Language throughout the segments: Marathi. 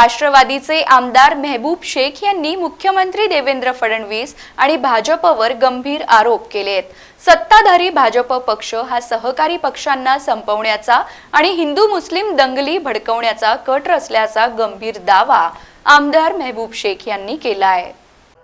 राष्ट्रवादीचे आमदार मेहबूब शेख यांनी मुख्यमंत्री देवेंद्र फडणवीस आणि भाजपवर गंभीर आरोप केले आहेत. सत्ताधारी भाजप पक्ष हा सहकारी पक्षांना संपवण्याचा आणि हिंदू मुस्लिम दंगली भडकवण्याचा कट रचल्याचा गंभीर दावा आमदार मेहबूब शेख यांनी केला आहे.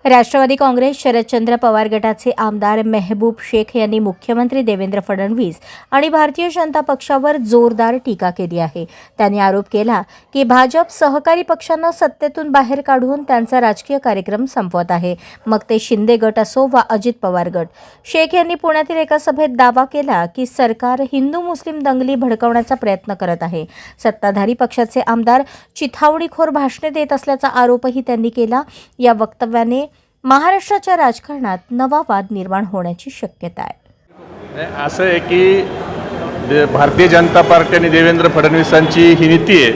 राष्ट्रवादी काँग्रेस शरदचंद्र पवार गटाचे आमदार मेहबूब शेख यांनी मुख्यमंत्री देवेंद्र फडणवीस आणि भारतीय जनता पक्षावर जोरदार टीका केली आहे. त्यांनी आरोप केला की भाजप सहकारी पक्षांना सत्तेतून बाहेर काढून त्यांचा राजकीय कार्यक्रम संपवत आहे. मग ते शिंदे गट असो वा अजित पवार गट. शेख यांनी पुण्यातील एका सभेत दावा केला की सरकार हिंदू मुस्लिम दंगली भडकवण्याचा प्रयत्न करत आहे. सत्ताधारी पक्षाचे आमदार चिथावणीखोर भाषणे देत असल्याचा आरोपही त्यांनी केला. या वक्तव्याने महाराष्ट्राच्या राजकारणात नवा वाद निर्माण होण्याची शक्यता आहे. असं आहे की भारतीय जनता पार्टी आणि देवेंद्र फडणवीसांची ही नीती आहे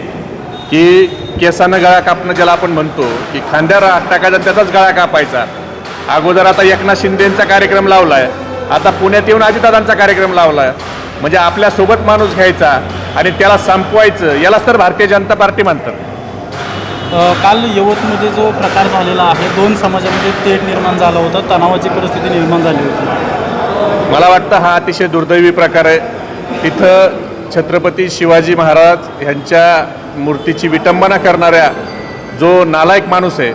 की केसानं गळा कापणं ज्याला आपण म्हणतो की खांद्यावर टाकायचा त्याचाच गळा कापायचा. अगोदर आता एकनाथ शिंदेंचा कार्यक्रम लावला आहे आता पुण्यात येऊन अजितदादांचा कार्यक्रम लावला आहे म्हणजे आपल्यासोबत माणूस घ्यायचा आणि त्याला संपवायचं यालाच तर भारतीय जनता पार्टी म्हणतात. काल यवतमध्ये जो प्रकार झालेला आहे दोन समाजामध्ये तेढ निर्माण झाला होता तणावाची परिस्थिती निर्माण झाली होती. मला वाटतं हा अतिशय दुर्दैवी प्रकार आहे. तिथं छत्रपती शिवाजी महाराज यांच्या मूर्तीची विटंबना करणाऱ्या जो नालायक माणूस आहे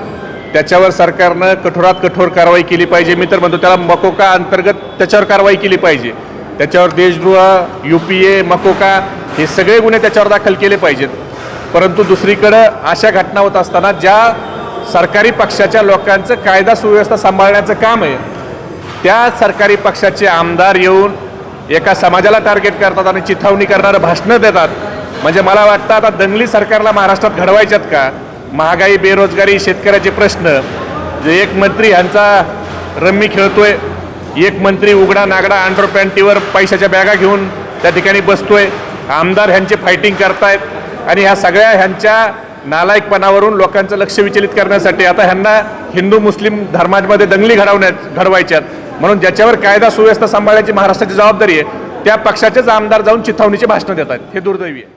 त्याच्यावर सरकारनं कठोरात कठोर कारवाई केली पाहिजे. मी तर म्हणतो त्याला मकोका अंतर्गत त्याच्यावर कारवाई केली पाहिजे. त्याच्यावर देशद्रोह यू पी ए मकोका हे सगळे गुन्हे त्याच्यावर दाखल केले पाहिजेत. परंतु दुसरीकडं अशा घटना होत असताना ज्या सरकारी पक्षाच्या लोकांचं कायदा सुव्यवस्था सांभाळण्याचं काम आहे त्या सरकारी पक्षाचे आमदार येऊन एका समाजाला टार्गेट करतात आणि चिथावणी करणारं भाषणं देतात. म्हणजे मला वाटतं आता दंगली सरकारला महाराष्ट्रात घडवायच्यात का? महागाई बेरोजगारी शेतकऱ्याचे प्रश्न. जे एक मंत्री ह्यांचा रम्मी खेळतोय एक मंत्री उघडा नागडा अंडर पॅन्टीवर पैशाच्या बॅगा घेऊन त्या ठिकाणी बसतोय. आमदार ह्यांचे फायटिंग करतायत. आणि ह्या सगळ्या ह्यांच्या नालायकपणावरून लोकांचं लक्ष विचलित करण्यासाठी आता ह्यांना हिंदू मुस्लिम धर्मांमध्ये दंगली घडवण्यात घडवायच्यात. म्हणून ज्याच्यावर कायदा सुव्यवस्था सांभाळण्याची महाराष्ट्राची जबाबदारी आहे त्या पक्षाचेच आमदार जाऊन चिथावणीची भाषणं देतात. हे दुर्दैवी आहे.